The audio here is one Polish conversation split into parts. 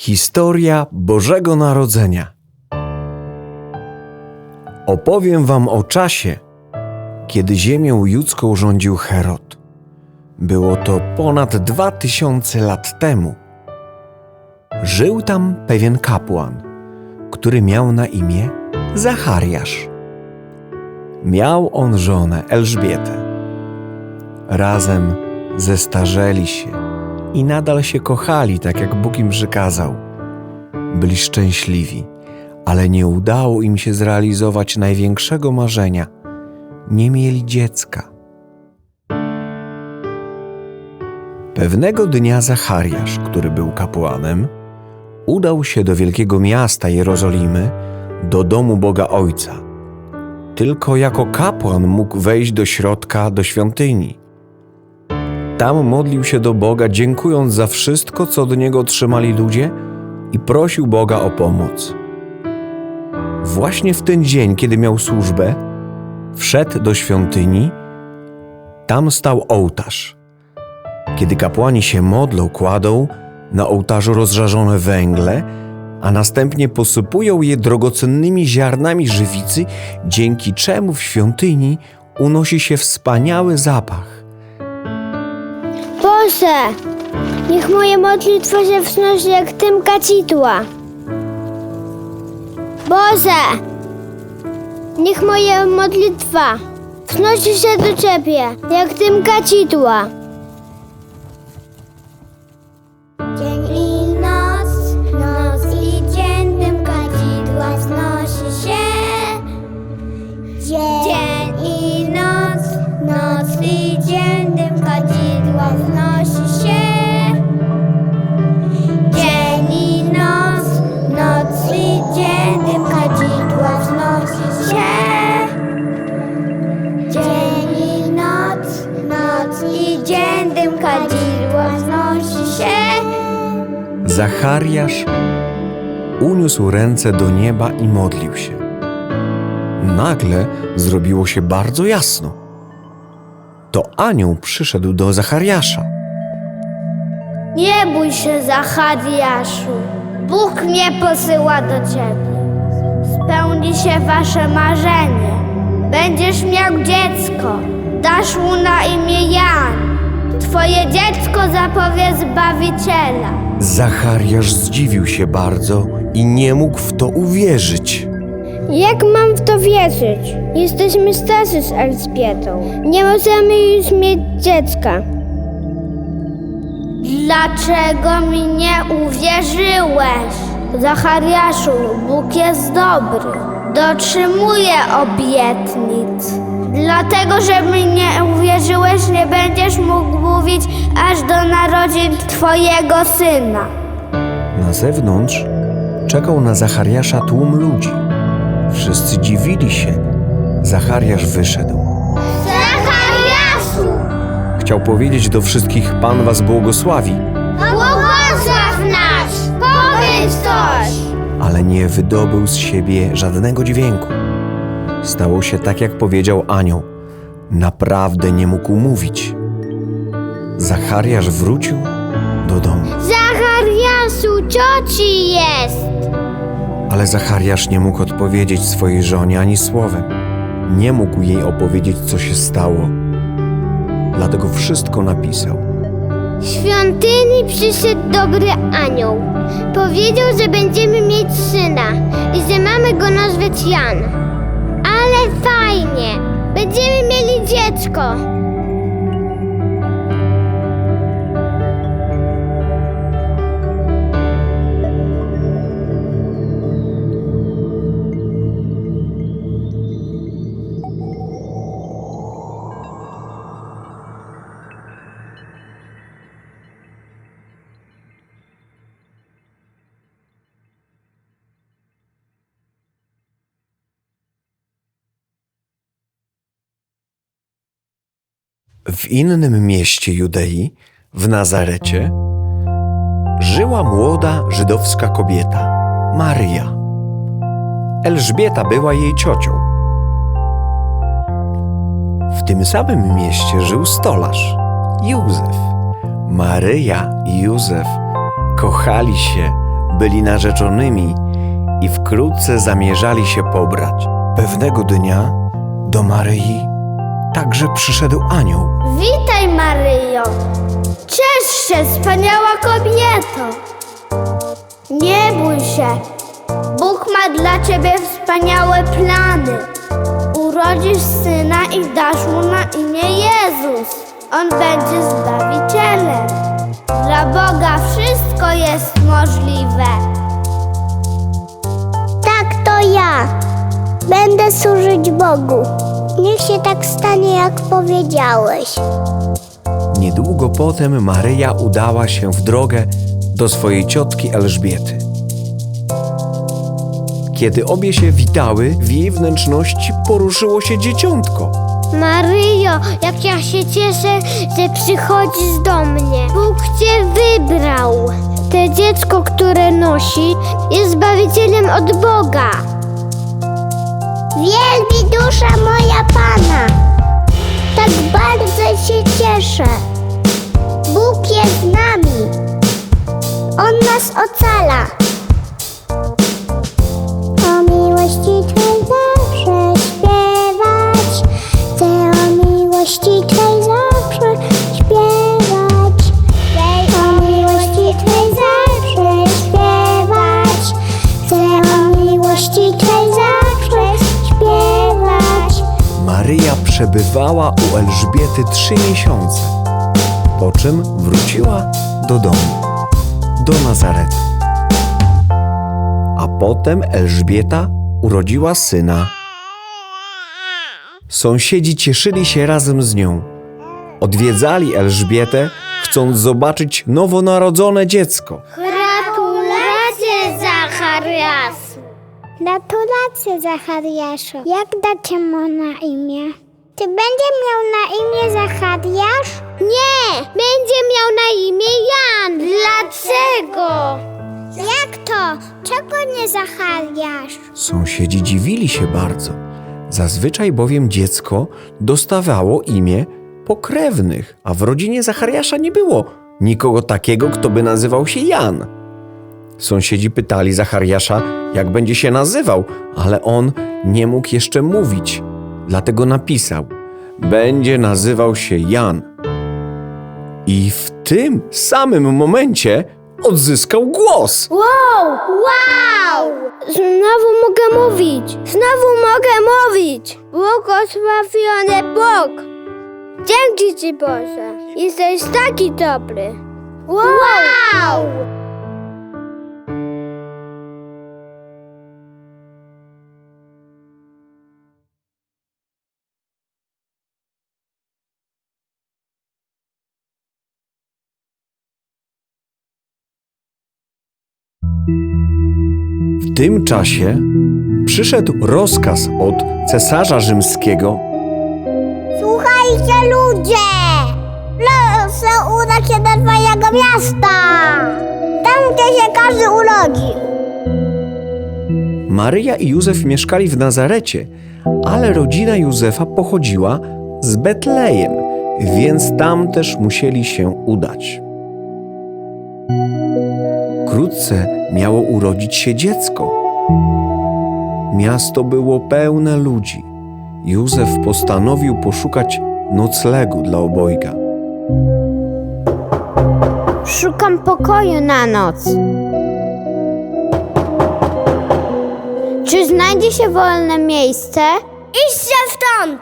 Historia Bożego Narodzenia. Opowiem wam o czasie, kiedy ziemią judzką rządził Herod. Było to ponad dwa tysiące lat temu. Żył tam pewien kapłan, który miał na imię Zachariasz. Miał on żonę Elżbietę. Razem zestarzeli się i nadal się kochali, tak jak Bóg im przykazał. Byli szczęśliwi, ale nie udało im się zrealizować największego marzenia. Nie mieli dziecka. Pewnego dnia Zachariasz, który był kapłanem, udał się do wielkiego miasta Jerozolimy, do domu Boga Ojca. Tylko jako kapłan mógł wejść do środka, do świątyni. Tam modlił się do Boga, dziękując za wszystko, co od niego otrzymali ludzie i prosił Boga o pomoc. Właśnie w ten dzień, kiedy miał służbę, wszedł do świątyni. Tam stał ołtarz. Kiedy kapłani się modlą, kładą na ołtarzu rozżarzone węgle, a następnie posypują je drogocennymi ziarnami żywicy, dzięki czemu w świątyni unosi się wspaniały zapach. Boże, niech moje modlitwa się wznosi jak tym kacitła. Boże, niech moja modlitwa wznosi się do Ciebie jak tym kacitła. Zachariasz uniósł ręce do nieba i modlił się. Nagle zrobiło się bardzo jasno. To anioł przyszedł do Zachariasza. Nie bój się, Zachariaszu. Bóg mnie posyła do ciebie. Spełni się wasze marzenie. Będziesz miał dziecko. Dasz mu na imię Jan. Twoje dziecko zapowie Zbawiciela. Zachariasz zdziwił się bardzo i nie mógł w to uwierzyć. Jak mam w to wierzyć? Jesteśmy starzy z Elżbietą. Nie możemy już mieć dziecka. Dlaczego mi nie uwierzyłeś? Zachariaszu, Bóg jest dobry. Dotrzymuje obietnic. Dlatego, że mi nie uwierzyłeś, nie będziesz mógł mówić aż do narodzin Twojego syna. Na zewnątrz czekał na Zachariasza tłum ludzi. Wszyscy dziwili się. Zachariasz wyszedł. Zachariaszu! Chciał powiedzieć do wszystkich: Pan was błogosławi, Błogosław nas! Powiedz coś! ale nie wydobył z siebie żadnego dźwięku. Stało się tak, jak powiedział anioł. Naprawdę nie mógł mówić. Zachariasz wrócił do domu, Zachariaszu, co ci jest? ale Zachariasz nie mógł odpowiedzieć swojej żonie ani słowem. Nie mógł jej opowiedzieć, co się stało. Dlatego wszystko napisał. W świątyni przyszedł dobry anioł. Powiedział, że będziemy mieć syna i że mamy go nazwać Jan. Ale fajnie! Będziemy mieli dziecko! W innym mieście Judei, w Nazarecie, żyła młoda żydowska kobieta, Maryja. Elżbieta była jej ciocią. W tym samym mieście żył stolarz, Józef. Maryja i Józef kochali się byli narzeczonymi i wkrótce zamierzali się pobrać. Pewnego dnia do Maryi także przyszedł anioł. Witaj, Maryjo! Ciesz się, wspaniała kobieto! Nie bój się, Bóg ma dla ciebie wspaniałe plany. Urodzisz syna i dasz mu na imię Jezus. On będzie zbawicielem. Dla Boga wszystko jest możliwe. Tak, to ja. Będę służyć Bogu. Niech się tak stanie, jak powiedziałeś. Niedługo potem Maryja udała się w drogę do swojej ciotki Elżbiety. Kiedy obie się witały, w jej wnętrzności poruszyło się dzieciątko. Maryjo, jak ja się cieszę, że przychodzisz do mnie. Bóg cię wybrał. To dziecko, które nosi, jest zbawicielem od Boga. Wielbi dusza moja Pana. Tak bardzo się cieszę. Bóg jest z nami. On nas ocala. O miłości Twej zawsze śpiewać. O miłości przebywała u Elżbiety trzy miesiące, po czym wróciła do domu, do Nazaretu. A potem Elżbieta urodziła syna. Sąsiedzi cieszyli się razem z nią. Odwiedzali Elżbietę, chcąc zobaczyć nowonarodzone dziecko. Gratulacje, Zachariaszu! Gratulacje, Zachariaszu. Jak dacie mu na imię? Czy będzie miał na imię Zachariasz? Nie, będzie miał na imię Jan. Dlaczego? Jak to? Czego nie Zachariasz? Sąsiedzi dziwili się bardzo. Zazwyczaj bowiem dziecko dostawało imię pokrewnych, a w rodzinie Zachariasza nie było nikogo takiego, kto by nazywał się Jan. Sąsiedzi pytali Zachariasza, jak będzie się nazywał, ale on nie mógł jeszcze mówić, dlatego napisał: Będzie nazywał się Jan. I w tym samym momencie odzyskał głos. Wow! Wow! Znowu mogę mówić! Znowu mogę mówić! Błogosławiony Bóg! Dzięki Ci Boże! Jesteś taki dobry! Wow! W tym czasie przyszedł rozkaz od cesarza rzymskiego, Słuchajcie ludzie! Proszę udać się do twojego miasta! Tam, gdzie się każdy urodził. Maryja i Józef mieszkali w Nazarecie, ale rodzina Józefa pochodziła z Betlejem, więc tam też musieli się udać. Wkrótce miało urodzić się dziecko. Miasto było pełne ludzi. Józef postanowił poszukać noclegu dla obojga. Szukam pokoju na noc. Czy znajdzie się wolne miejsce? Idźcie stąd!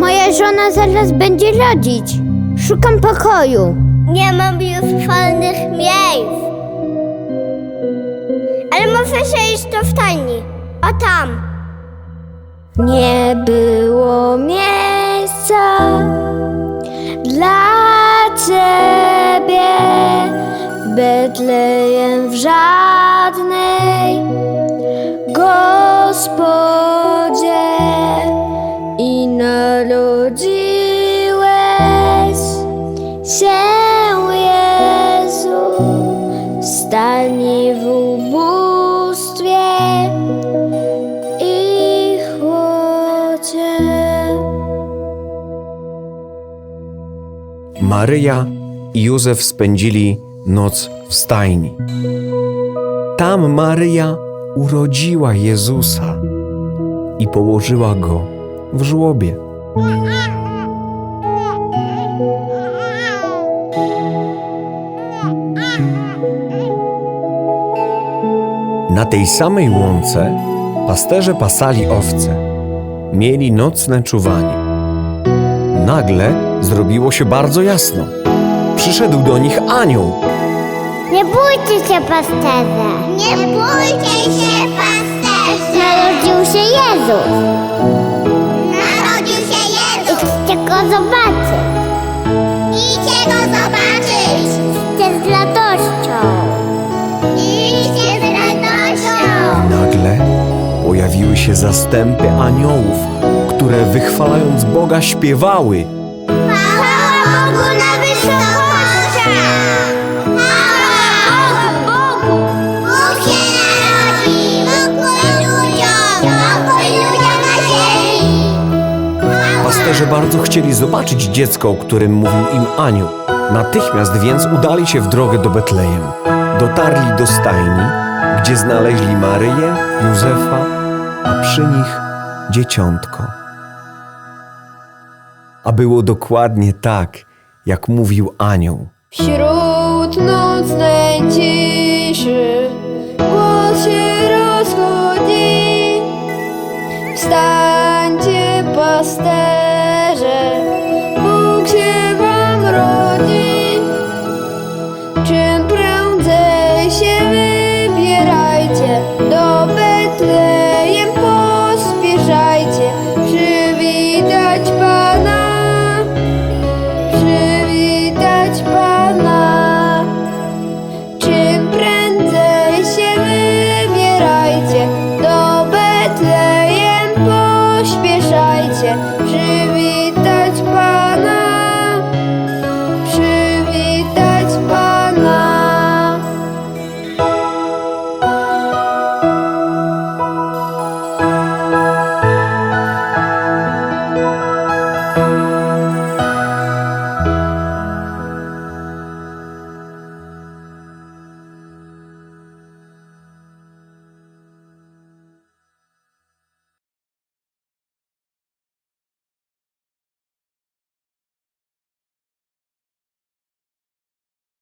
Moja żona zaraz będzie rodzić. Szukam pokoju. Nie mam już wolnych miejsc. Ale muszę się iść do stajni. O tam. Nie było miejsca dla Ciebie w Betlejem w żadnej Maryja i Józef spędzili noc w stajni. Tam Maryja urodziła Jezusa i położyła go w żłobie. Na tej samej łące pasterze pasali owce. Mieli nocne czuwanie. Nagle zrobiło się bardzo jasno. Przyszedł do nich anioł. Nie bójcie się, pasterze. Nie bójcie się, pasterze. Narodził się Jezus. Narodził się Jezus. Idźcie go zobaczyć. Idźcie go zobaczyć. Idźcie z radością. Idźcie z radością. Nagle pojawiły się zastępy aniołów, które wychwalając Boga śpiewały. Pasterze bardzo chcieli zobaczyć dziecko, o którym mówił im anioł. Natychmiast więc udali się w drogę do Betlejem. Dotarli do stajni, gdzie znaleźli Maryję, Józefa, a przy nich dzieciątko. A było dokładnie tak, jak mówił anioł. Wśród nocnej ciszy